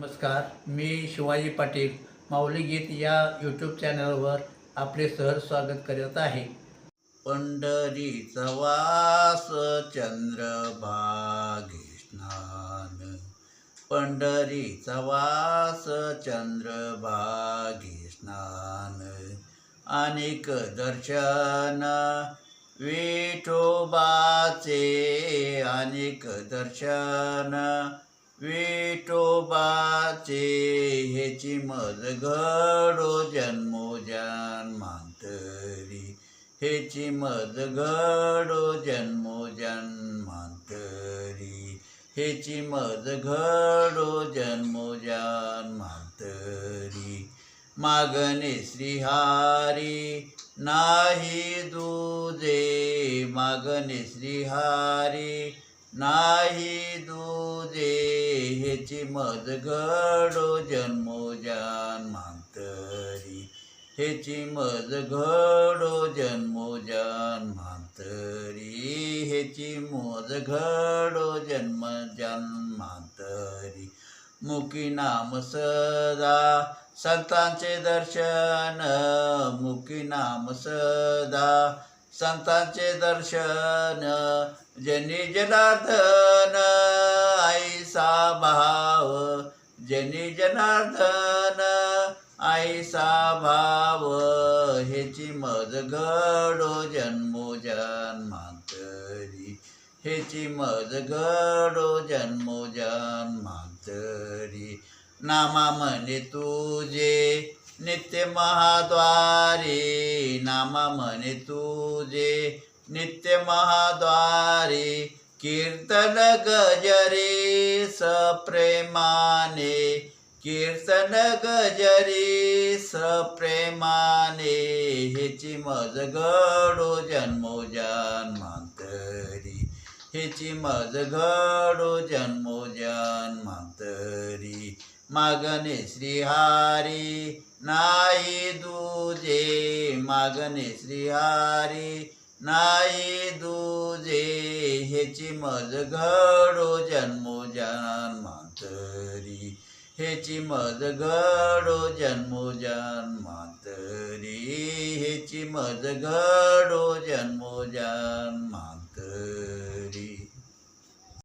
नमस्कार मी शिवाजी पाटील माऊली गीत या यूट्यूब चॅनलवर आपले सहर स्वागत करत आहे. पंढरीचा वास चंद्रभागे स्नान पंढरीचा वास चंद्रभागे स्नान अनेक दर्शन विठोबाचे अनेक दर्शन विठोबाचे ह्याची मज घडो जन्मोजन्मांतरी ह्याची मज घडो जन्मोजन्मांतरी ह्याची मज घडो जन्मोजन्मांतरी मागणे श्रीहारी नाही दुजे. मागणे श्रीहारी नाही ह्याची मज घडो जन्मोजन्मांतरी हेची मज घडो जन्मोजन्मांतरी हेची मज घडो जन्म जन्मांतरी मुकी नाम सदा संतांचे दर्शन. मुकी नाम सदा संतांचे दर्शन. जनी जनार्दन आईसा भाव जनी जनार्दन आईसा भाव हेची मज घडो जन्मोजन्मांतरी हेची मज घडो जन्मोजन्मांतरी नामा म्हणे तुझे नित्य महाद्वारे नामा म्हणे तुझे नित्य महाद्वारे कीर्तन गजरे सप्रेमाने कीर्तन गजरे सप्रेमाने हेची मज घडो जन्मोजन्मांतरी हेची मज घडो जन्मोजन्मांतरी मागणे श्रीहारी नाही दुजे मागणे श्रीहारी नाही दुजे हेची मज घडो जन्मोजन्मांतरी हेची मज घडो जन्मोजन्मांतरी हेची मज घडो जन्मोजन्मांतरी